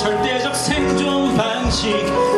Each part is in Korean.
절대적 생존 방식.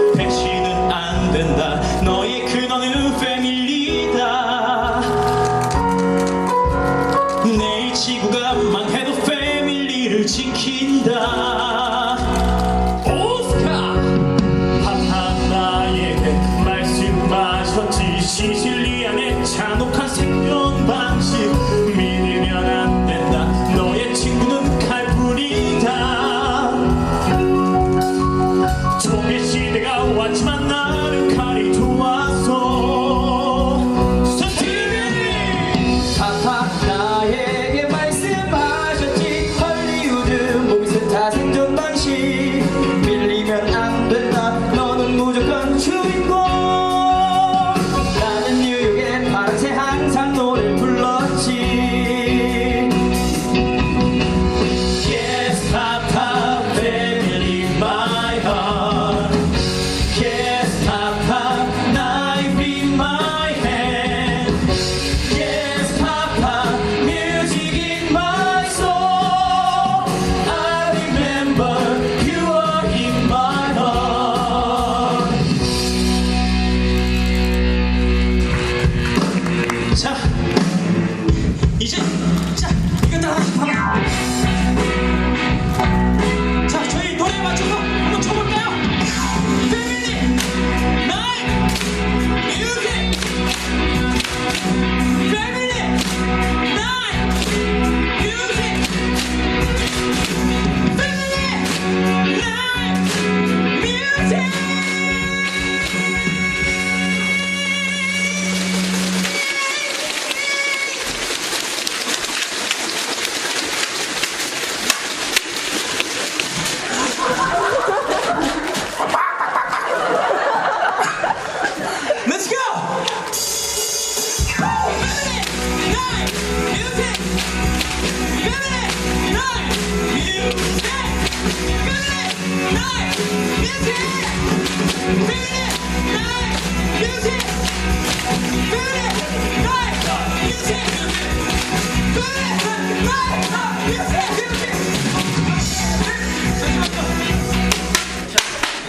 저희 노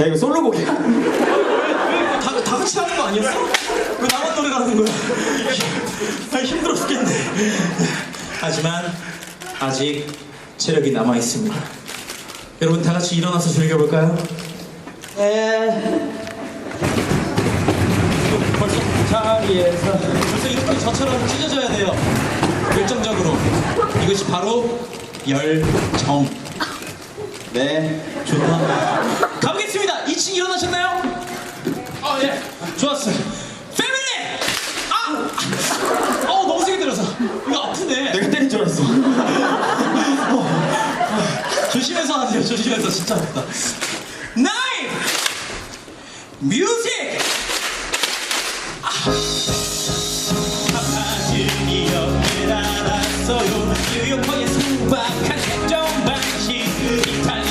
야 이거 솔로곡이야? 다, 다 같이 하는 거 아니었어? 왜 나만 노래를 하는 거야? 아, 힘들어 죽겠네. 하지만 아직 체력이 남아 있습니다. 여러분 다 같이 일어나서 즐겨볼까요? 네 벌써 자리에서 벌써 이렇게 저처럼 찢어져야 돼요. 열정적으로. 이것이 바로 열정. 네 좋다. 가보겠습니다. 2층 일어나셨나요? 아 예. 좋았어요. 패밀리. 아. 어 너무 세게 때려서 이거 아프네. 내가 때린 줄 알았어 조심해서 하세요. 조심해서 진짜 아프다. 나인 뮤직. 아파트니여 알았어요. 뉴욕커의 수박한 행정 방식 이탈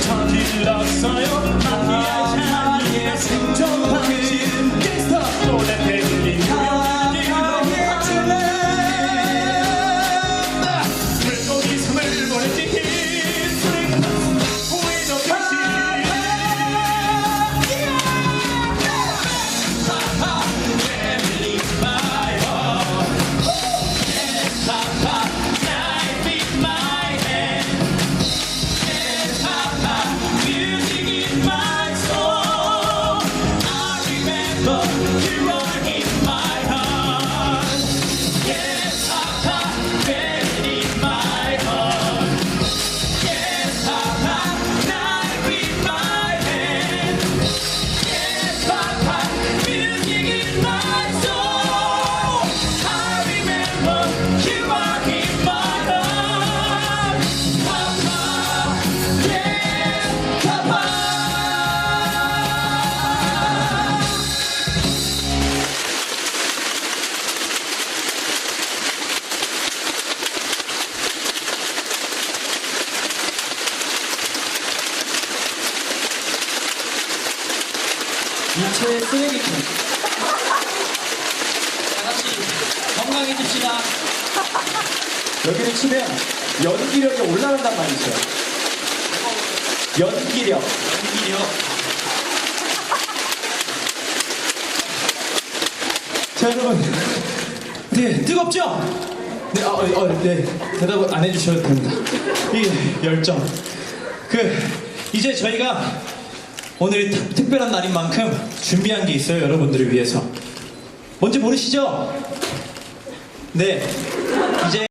저질렀어요. 마피아 샤리의 생존 인체의 쓰레기통. 다 같이 건강해집시다. 여기를 치면 연기력이 올라간단 말이죠. 연기력. 연기력. 자 여러분, 네 뜨겁죠? 네, 어, 어, 네 대답 안 해주셔도 됩니다. 이 열정. 그 이제 저희가 오늘이 특- 특별한 날인 만큼 준비한 게 있어요 여러분들을 위해서. 뭔지 모르시죠? 네, 이제.